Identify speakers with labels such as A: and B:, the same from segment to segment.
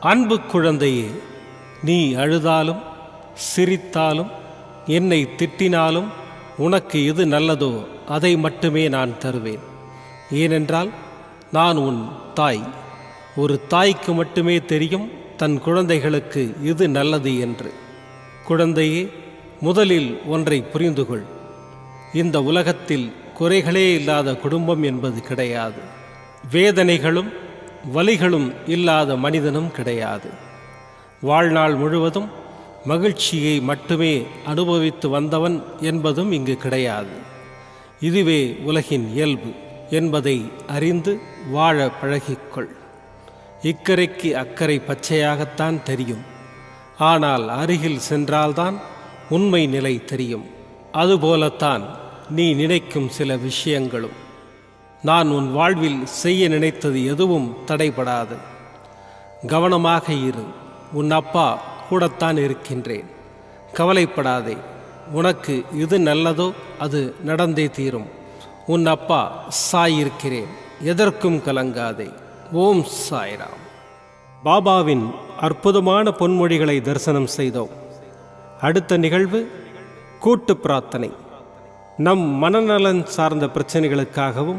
A: அன்பு குழந்தையே நீ அழுதாலும் சிரித்தாலும் என்னை திட்டினாலும் உனக்கு எது நல்லதோ அதை மட்டுமே நான் தருவேன். ஏனென்றால் நான் உன் தாய். ஒரு தாய்க்கு மட்டுமே தெரியும் தன் குழந்தைகளுக்கு இது நல்லது என்று. குழந்தையே முதலில் ஒன்றை புரிந்து கொள் இந்த உலகத்தில் குறைகளே இல்லாத குடும்பம் என்பது கிடையாது. வேதனைகளும் வலிகளும் இல்லாத மனிதனும் கிடையாது. வாழ்நாள் முழுவதும் மகிழ்ச்சியை மட்டுமே அனுபவித்து வந்தவன் என்பதும் இங்கு கிடையாது. இதுவே உலகின் இயல்பு என்பதை அறிந்து வாழ பழகிக்கொள். இக்கரைக்கு அக்கறை பச்சையாகத்தான் தெரியும். ஆனால் அருகில் சென்றால்தான் உண்மை நிலை தெரியும். அதுபோலத்தான் நீ நினைக்கும் சில விஷயங்களும். நான் உன் வாழ்வில் செய்ய நினைத்தது எதுவும் தடைபடாது. கவனமாக இரு. உன் அப்பா கூடத்தான் இருக்கின்றேன். கவலைப்படாதே. உனக்கு எது நல்லதோ அது நடந்தே தீரும். உன் அப்பா சாயிருக்கிறேன். எதற்கும் கலங்காதே. ஓம் சாய்ராம். பாபாவின் அற்புதமான பொன்மொழிகளை தரிசனம் செய்தோம். அடுத்த நிகழ்வு கூட்டு பிரார்த்தனை. நம் மனநலன் சார்ந்த பிரச்சனைகளுக்காகவும்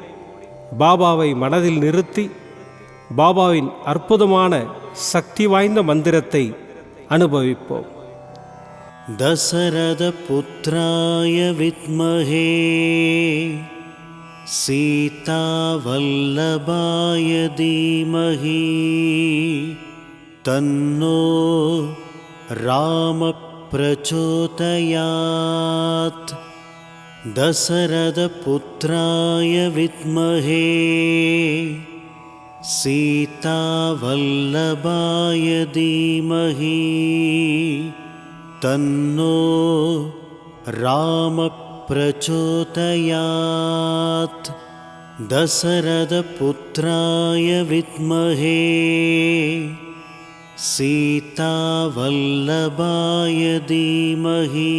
A: பாபாவை மனதில் நிறுத்தி பாபாவின் அற்புதமான சக்தி வாய்ந்த மந்திரத்தை அனுபவிப்போம்.
B: தசரத புத்திராய வித்மகே சீதா வல்லபாய தீமகி தன்னோ ராம பிரச்சோதயாத். दशरथपुत्राय विद्महे सीतावल्लभाय धीमहि तन्नो रामप्रचोदयात् दशरथपुत्राय विद्महे सीतावल्लभाय धीमहि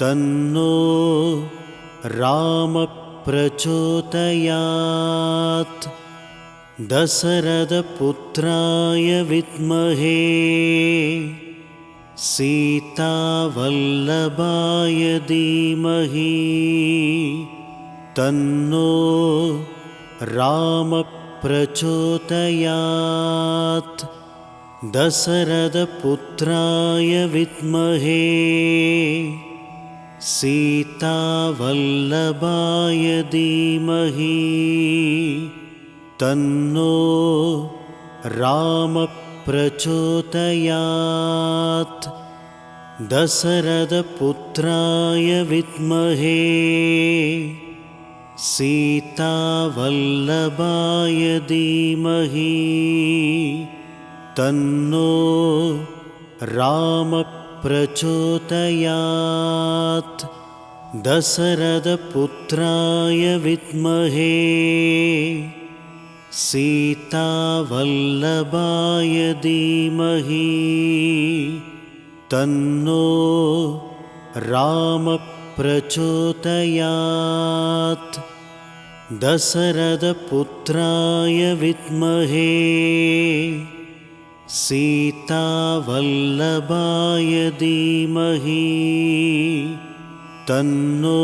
B: तन्नो रामप्रचोदयात्। दशरथपुत्राय विद्महे। सीतावल्लभाय धीमहि। तन्नो रामप्रचोदयात्। दशरथपुत्राय विद्महे सीतावल्लभाय धीमहि तन्नो रामप्रचोदयात्। दशरथपुत्राय विद्महे सीतावल्लभाय धीमहि तन्नो रामप्रचोदयात् दशरथपुत्राय विद्महे। सीतावल्लभाय धीमहि। तन्नो रामप्रचोदयात् दशरथपुत्राय विद्महे सीतावल्लभाय धीमहि तन्नो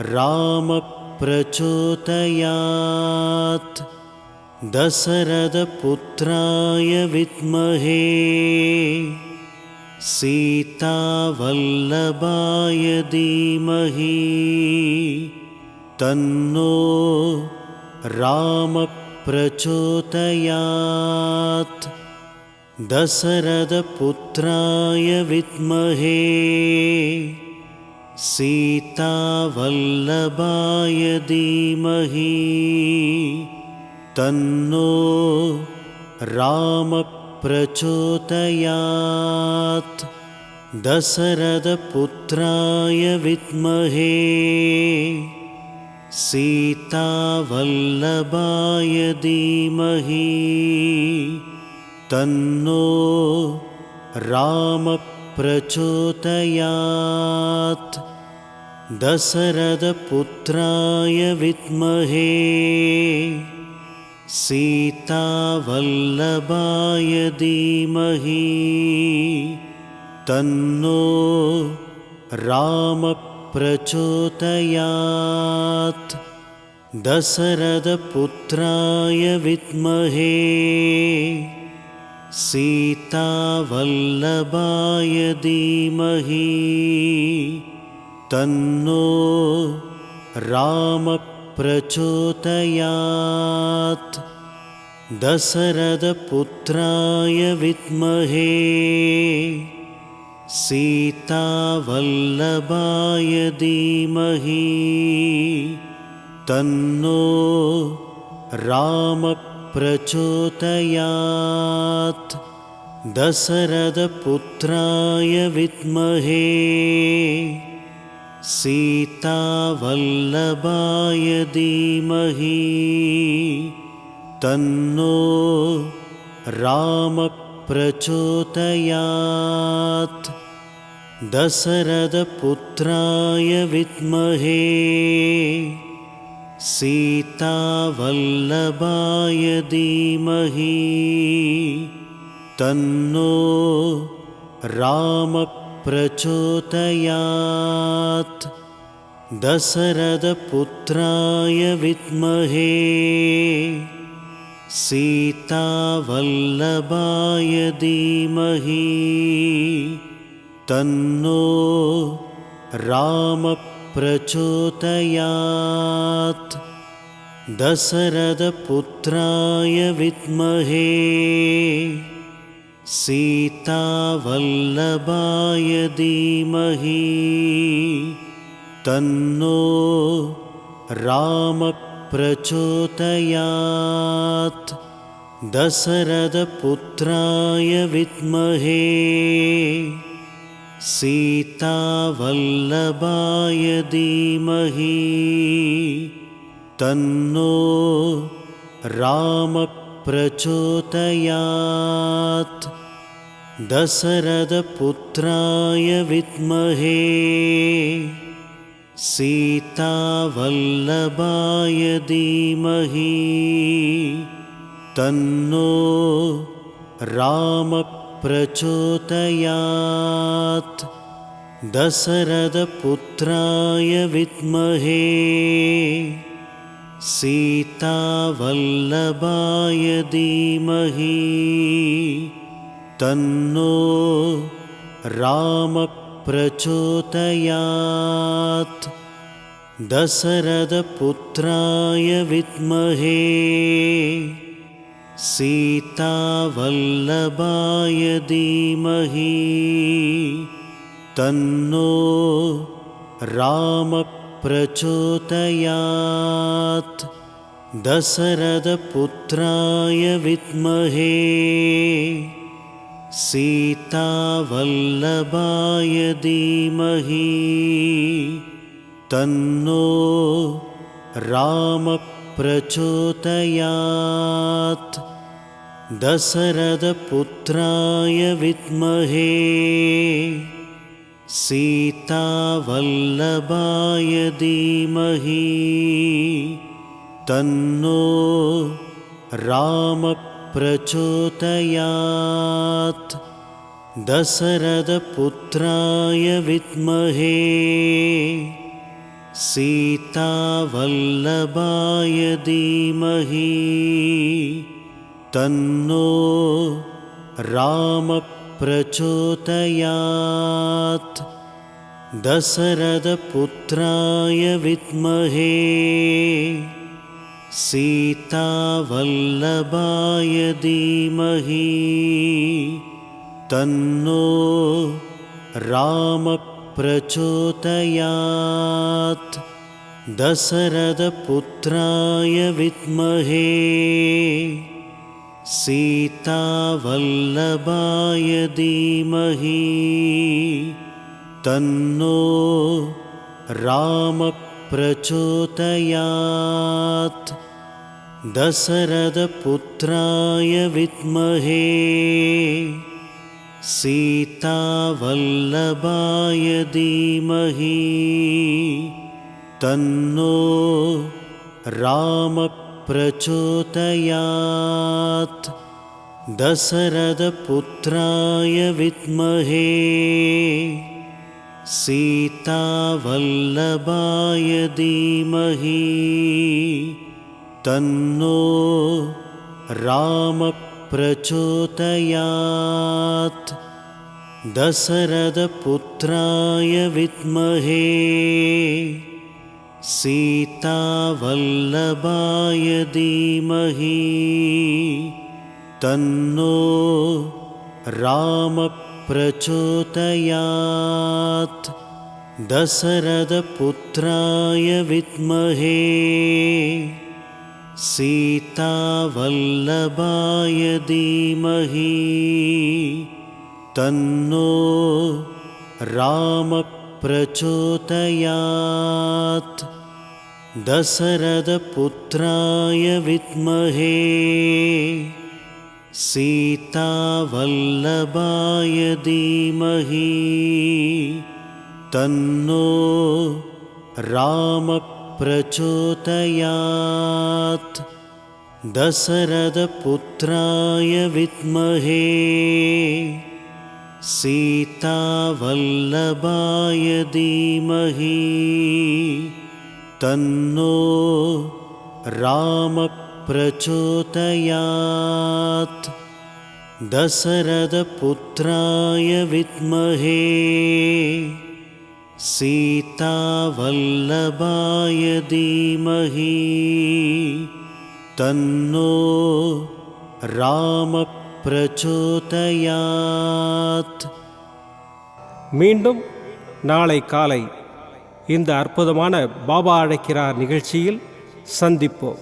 B: रामप्रचोदयात्। दशरथपुत्राय विद्महे सीतावल्लभाय धीमहि तन्नो रामप्रचोदयात् दशरथपुत्राय विद्महे सीतावल्लभाय धीमहि तन्नो रामप्रचोदयात् दशरथपुत्राय विद्महे सीतावल्लभाय धीमहि तन्नो रामप्रचोदयात्। दशरथपुत्राय विद्महे सीतावल्लभाय धीमहि तन्नो रामप्रचोदयात् दशरथपुत्राय विद्महे। सीतावल्लभाय धीमहि। तन्नो रामप्रचोदयात् दशरथपुत्राय विद्महे सीतावल्लभाय धीमहि तन्नो रामप्रचोदयात्। दशरथपुत्राय विद्महे सीतावल्लभाय धीमहि तन्नो रामप्रचोदयात् दशरथपुत्राय विद्महे सीतावल्लभाय धीमहि तन्नो रामप्रचोदयात्। दशरथपुत्राय विद्महे सीतावल्लभाय धीमहि तन्नो रामप्रचोदयात्। दशरथपुत्राय विद्महे सीतावल्लभाय धीमहि तन्नो रामप्रचोदयात् दशरथपुत्राय विद्महे। सीतावल्लभाय धीमहि। तन्नो रामप्रचोदयात् दशरथपुत्राय विद्महे सीतावल्लभाय धीमहि तन्नो रामप्रचोदयात्। दशरथपुत्राय विद्महे सीतावल्लभाय धीमहि तन्नो रामप्रचोदयात् दशरथपुत्राय विद्महे सीतावल्लभाय धीमहि तन्नो रामप्रचोदयात् दशरथपुत्राय विद्महे सीतावल्लभाय धीमहि तन्नो रामप्रचोदयात्। दशरथपुत्राय विद्महे सीतावल्लभाय धीमहि तन्नो रामप्रचोदयात् दशरथपुत्राय विद्महे। सीतावल्लभाय धीमहि। तन्नो रामप्रचोदयात्। दशरथपुत्राय विद्महे सीतावल्लभाय धीमहि तन्नो रामप्रचोदयात्। दशरथपुत्राय विद्महे सीतावल्लभाय धीमहि तन्नो रामप्रचोदयात् दशरथपुत्राय विद्महे। सीतावल्लभाय धीमहि। तन्नो रामप्रचोदयात्। दशरथपुत्राय विद्महे सीतावल्लभाय धीमहि तन्नो रामप्रचोदयात्। दशरथपुत्राय विद्महे सीतावल्लभाय धीमहि तन्नो रामप्रचोदयात् दशरथपुत्राय विद्महे। सीतावल्लभाय धीमहि। तन्नो रामप्रचोदयात् दशरथपुत्राय विद्महे सीतावल्लभाय धीमहि तन्नो रामप्रचोदयात्। दशरथपुत्राय विद्महे सीतावल्लभाय धीमहि तन्नो रामप्रचोदयात् प्रचोदयात् दशरथपुत्राय विद्महे सीतावल्लभाय धीमहि तन्नो रामप्रचोदयात्
A: மீண்டும் நாளை காலை இந்த அற்புதமான பாபா அழைக்கிறார் நிகழ்ச்சியில் சந்திப்போம்